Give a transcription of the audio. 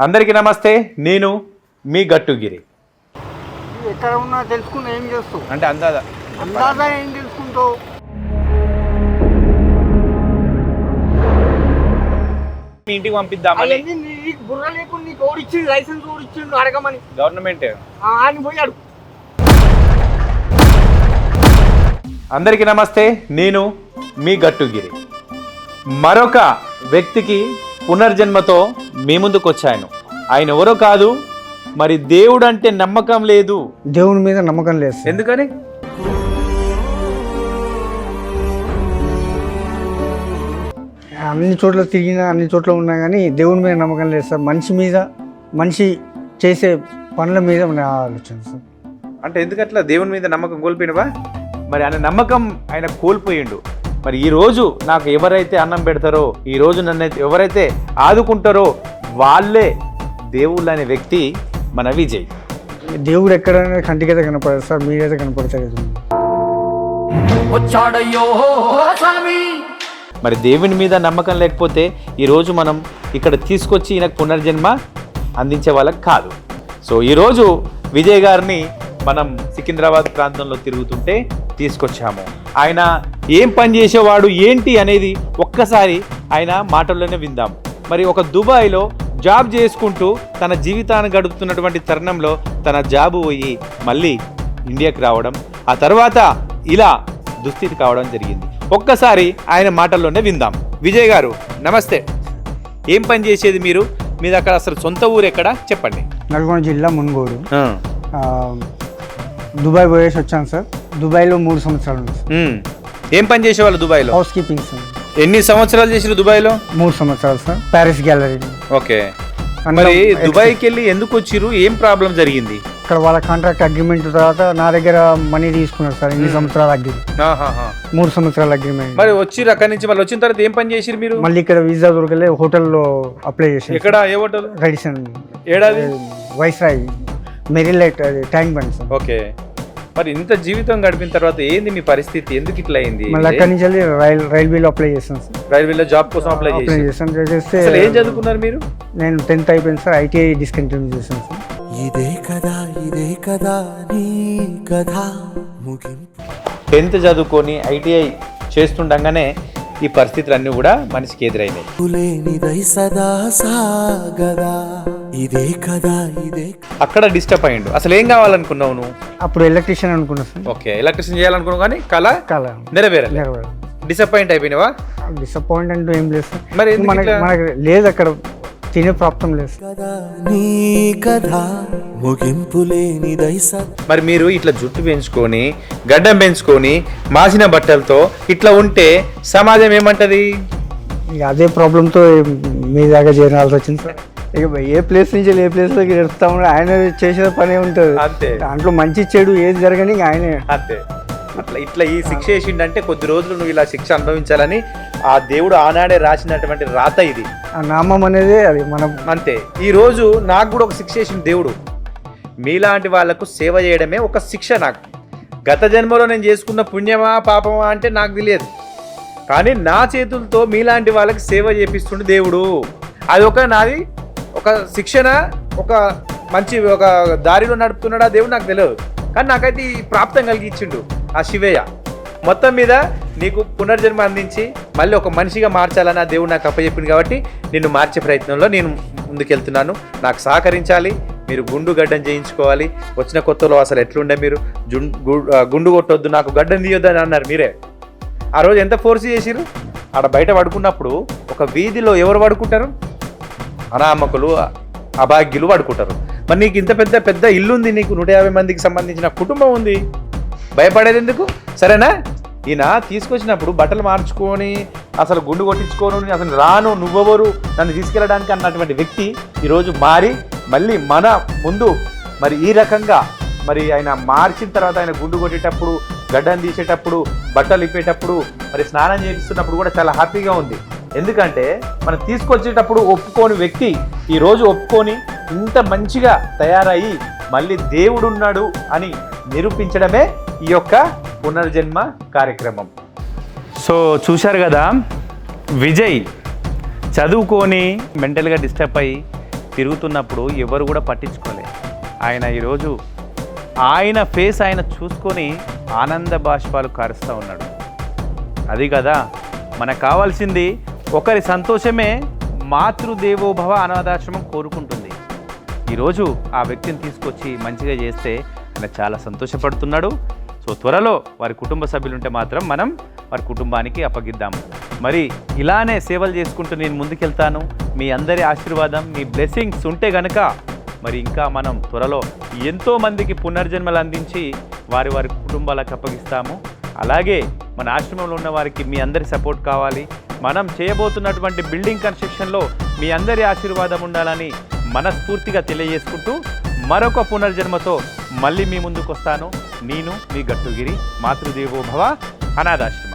అందరికీ నమస్తే నేను మీ గట్టుగిరి. ఎక్కడ ఉన్నా తెలుసుకుని ఏం చేస్తావు? అంటే అందాదా అందాజా ఏం తెలుసుకుంటావు? మీ ఇంటికి పంపిద్దామని. అవన్నీ నీకు బుర్ర లేకుండా నీకు ఓడిచ్చిండు లైసెన్స్ ఓడిచ్చిండు అడగమని. గవర్నమెంట్. ఆ, అని పోయి అడుగు. అందరికీ నమస్తే నేను మీ గట్టుగిరి. మరొక వ్యక్తికి పునర్జన్మతో మీ ముందుకు వచ్చాను ఆయన ఎవరో కాదు మరి దేవుడు అంటే నమ్మకం లేదు. దేవుని మీద నమ్మకం లేదు సార్. ఎందుకని? అన్ని చోట్ల తిరిగినా అన్ని చోట్ల ఉన్నా కానీ దేవుని మీద నమ్మకం లేదు సార్. మనిషి మీద మనిషి చేసే పనుల మీద నా ఆలోచన సార్. అంటే ఎందుకట్లా? దేవుని మీద నమ్మకం కోల్పోయినవా? మరి ఆయన నమ్మకం ఆయన కోల్పోయిండు. మరి ఈ రోజు నాకు ఎవరైతే అన్నం పెడతారో ఈ రోజు నన్ను అయితే- ఎవరైతే ఆదుకుంటారో వాళ్ళే దేవుళ్ళు అనే వ్యక్తి మన విజయ్. దేవుడు ఎక్కడైనా కంటికైతే కనపడదు సార్ మీరైతే కనపడతారు వచ్చాడయ్యో స్వామి. మరి దేవుని మీద నమ్మకం లేకపోతే ఈరోజు మనం ఇక్కడ తీసుకొచ్చి ఈయనకు పునర్జన్మ అందించే వాళ్ళకి కాదు. సో ఈరోజు విజయ్ గారిని మనం సికింద్రాబాద్ ప్రాంతంలో తిరుగుతుంటే తీసుకొచ్చాము. ఆయన ఏం పని చేసేవాడు ఏంటి అనేది ఒక్కసారి ఆయన మాటల్లోనే విందాం మరి ఒక దుబాయ్లో జాబ్ చేసుకుంటూ తన జీవితాన్ని గడుపుతున్నటువంటి తరుణంలో తన జాబ్ పోయి మళ్ళీ ఇండియాకి రావడం ఆ తర్వాత ఇలా దుస్థితి కావడం జరిగింది. ఒక్కసారి ఆయన మాటల్లోనే విందాం. విజయ్ గారు నమస్తే. ఏం పని చేసేది మీరు? మీది అక్కడ అసలు సొంత ఊరు ఎక్కడ? చెప్పండి. నల్గొండ జిల్లా మున్గోడు. దుబాయ్ పోయేసి వచ్చాను సార్. దుబాయ్లో మూడు సంవత్సరాలు ఉంది సార్. ఉమ్. ఏం పని చేసేవాళ్ళు దుబాయ్లో? Housekeeping sir. ఎన్ని సంవత్సరాలు చేసారు దుబాయ్లో? మూడు సంవత్సరాలు సార్. Paris gallery okay. మరి దుబాయ్కి వెళ్ళి ఎందుకు వచ్చిర్రు? ఏం ప్రాబ్లం జరిగింది? ఇక్కడ వాళ్ళ కాంట్రాక్ట్ అగ్రిమెంట్ తర్వాత నా దగ్గర మనీ తీసుకున్నారు సార్. ఇన్ని సంవత్సరాల అగ్రిమెంట్ ఆహాహా. మూడు సంవత్సరాల అగ్రిమెంట్ మరి వచ్చిర్రు అక్కడి నుంచి మళ్ళీ వచ్చిన తర్వాత ఏం పని చేసిరు మీరు? మళ్ళీ ఇక్కడ వీసా దొరకలే హోటల్లో అప్లై చేసాను ఎక్కడ? ఏ హోటల్ రెడిసన్ ఏడాది? వైస్రాయ్ మెరిలైట్ అది ట్యాంక్ బండ్ సార్. ఓకే. మరి ఇంత జీవితం గడిపిన తర్వాత ఏంది మీ పరిస్థితి? ఎందుకు ఇట్లా అయింది? మళ్ళీ అక్కడి నుంచి వెళ్ళి రైల్ రైల్వేలో అప్లై చేశాను సార్. రైల్వేలో జాబ్ కోసం అప్లై అప్లై చేసి చేశాను చేస్తే. అసలు ఏం చదువుకున్నారు మీరు? నేను టెన్త్ అయిపోయింది సార్. ఐటీఐ డిస్కంటిన్యూ చేశాను సార్. ఇదే కదా ఇదే కదా నీ కథ. ముగింపు టెన్త్ చదువుకొని ఐటీఐ చేస్తుండగానే ఈ పరిస్థితులన్నీ కూడా మనిషికి ఎదురైనాయి. లేనిదై సదా సాగదా. ఇదే కదా ఇదే అక్కడ డిస్టర్బ్ అయ్యిండు. అసలు ఏం కావాలనుకున్నావు నువ్వు? అప్పుడు ఎలక్ట్రీషియన్ అనుకున్నా సార్. ఓకే ఎలక్ట్రిషన్ చేయాలనుకున్నావు కానీ కళ కళ. నెరవేరలే. డిసప్పాయింట్ అయిపోయినావా? డిసప్పాయింట్ అంటూ ఏం లేదు సార్. మరి ఎందుకు మనకి ఇట్లా? మనకి లేదు అక్కడ తినే ప్రాప్తం లేదు సార్. కదా నీ కథ ముగింపు లేనిదై మరి మీరు ఇట్లా జుట్టు పెంచుకొని గడ్డం పెంచుకొని మాసిన బట్టలతో ఇట్లా ఉంటే సమాజం ఏమంటది? ఇక అదే ప్రాబ్లంతో మీ దాకా చేరాల్సి వచ్చింది సార్. ఇక ఏ ప్లేస్ నుంచి ఏ ప్లేస్లోకి ఎడుస్తాము ఆయన చేసే పనే ఉంటుంది. అంతే. దాంట్లో మంచి చెడు ఏది జరగని ఆయనే. అంతే. అట్లా ఇట్లా ఈ శిక్ష వేసిండంటే కొద్ది రోజులు నువ్వు ఇలా శిక్ష అనుభవించాలని ఆ దేవుడు ఆనాడే రాసినటువంటి రాత ఇది. ఆ నామం అనేది అది మనం అంతే. ఈ రోజు నాకు కూడా ఒక శిక్ష వేసింది దేవుడు. మీలాంటి వాళ్ళకు సేవ చేయడమే ఒక శిక్ష నాకు. గత జన్మలో నేను చేసుకున్న పుణ్యమా పాపమా అంటే నాకు తెలియదు. కానీ నా చేతులతో మీలాంటి వాళ్ళకి సేవ చేపిస్తుండే దేవుడు. అది ఒక నాది ఒక శిక్షణ ఒక మంచి ఒక దారిలో నడుపుతున్నాడా దేవుడు నాకు తెలియదు. కానీ నాకైతే ఈ ప్రాప్తం కలిగించిండు ఆ శివయ్య. మొత్తం మీద నీకు పునర్జన్మ అందించి మళ్ళీ ఒక మనిషిగా మార్చాలని ఆ దేవుడు నాకు అప్పచెప్పింది కాబట్టి నిన్ను మార్చే ప్రయత్నంలో నేను ముందుకెళ్తున్నాను. నాకు సహకరించాలి మీరు గుండు గడ్డం చేయించుకోవాలి. వచ్చిన కొత్తలో అసలు ఎట్లుండే మీరు? గుండు కొట్టొద్దు నాకు గడ్డం తీయొద్దు అని అన్నారు మీరే. ఆ రోజు ఎంత ఫోర్స్ చేసిరు ఆడ బయట పడుకున్నప్పుడు ఒక వీధిలో ఎవరు పడుకుంటారు? అనామకులు అభాగ్యులు పడుకుంటారు మరి నీకు ఇంత పెద్ద పెద్ద ఇల్లు ఉంది నీకు నూట యాభై మందికి సంబంధించిన కుటుంబం ఉంది. భయపడేది ఎందుకు? సరేనా? ఈయన తీసుకొచ్చినప్పుడు బట్టలు మార్చుకొని అసలు గుండు కొట్టించుకోను అసలు రాను నువ్వెవరు? నన్ను తీసుకెళ్ళడానికి అన్నటువంటి వ్యక్తి ఈరోజు మారి మళ్ళీ మన ముందు మరి ఈ రకంగా మరి ఆయన మార్చిన తర్వాత ఆయన గుండు కొట్టేటప్పుడు గడ్డం తీసేటప్పుడు బట్టలు ఇప్పేటప్పుడు మరి స్నానం చేపిస్తున్నప్పుడు కూడా చాలా హ్యాపీగా ఉంది. ఎందుకంటే మనం తీసుకొచ్చేటప్పుడు ఒప్పుకోని వ్యక్తి ఈరోజు ఒప్పుకొని ఇంత మంచిగా తయారయ్యి మళ్ళీ దేవుడున్నాడు అని నిరూపించడమే ఈ యొక్క పునర్జన్మ కార్యక్రమం. సో చూశారు కదా విజయ్ చదువుకొని మెంటల్గా డిస్టర్బ్ అయ్యి తిరుగుతున్నప్పుడు ఎవరు కూడా పట్టించుకోలేదు ఆయన ఈరోజు ఆయన ఫేస్ ఆయన చూసుకొని ఆనంద బాష్పాలు కారుస్తూ ఉన్నాడు. అది కదా మనకు కావాల్సింది ఒకరి సంతోషమే మాతృదేవోభవ అనాథాశ్రమం కోరుకుంటుంది. ఈరోజు ఆ వ్యక్తిని తీసుకొచ్చి మంచిగా చేస్తే ఆయన చాలా సంతోషపడుతున్నాడు. సో త్వరలో వారి కుటుంబ సభ్యులుంటే మాత్రం మనం వారి కుటుంబానికి అప్పగిద్దాము. మరి ఇలానే సేవలు చేసుకుంటూ నేను ముందుకెళ్తాను. మీ అందరి ఆశీర్వాదం మీ బ్లెస్సింగ్స్ ఉంటే గనక మరి ఇంకా మనం త్వరలో ఎంతో మందికి పునర్జన్మలు అందించి వారి వారి కుటుంబాలకు అప్పగిస్తాము. అలాగే మన ఆశ్రమంలో ఉన్న వారికి మీ అందరి సపోర్ట్ కావాలి. మనం చేయబోతున్నటువంటి బిల్డింగ్ కన్స్ట్రక్షన్లో మీ అందరి ఆశీర్వాదం ఉండాలని మనస్ఫూర్తిగా తెలియజేసుకుంటూ మరొక పునర్జన్మతో మళ్ళీ మీ ముందుకు వస్తాను నేను మీ గట్టుగిరి మాతృదేవోభవ అనాథాశ్రమం.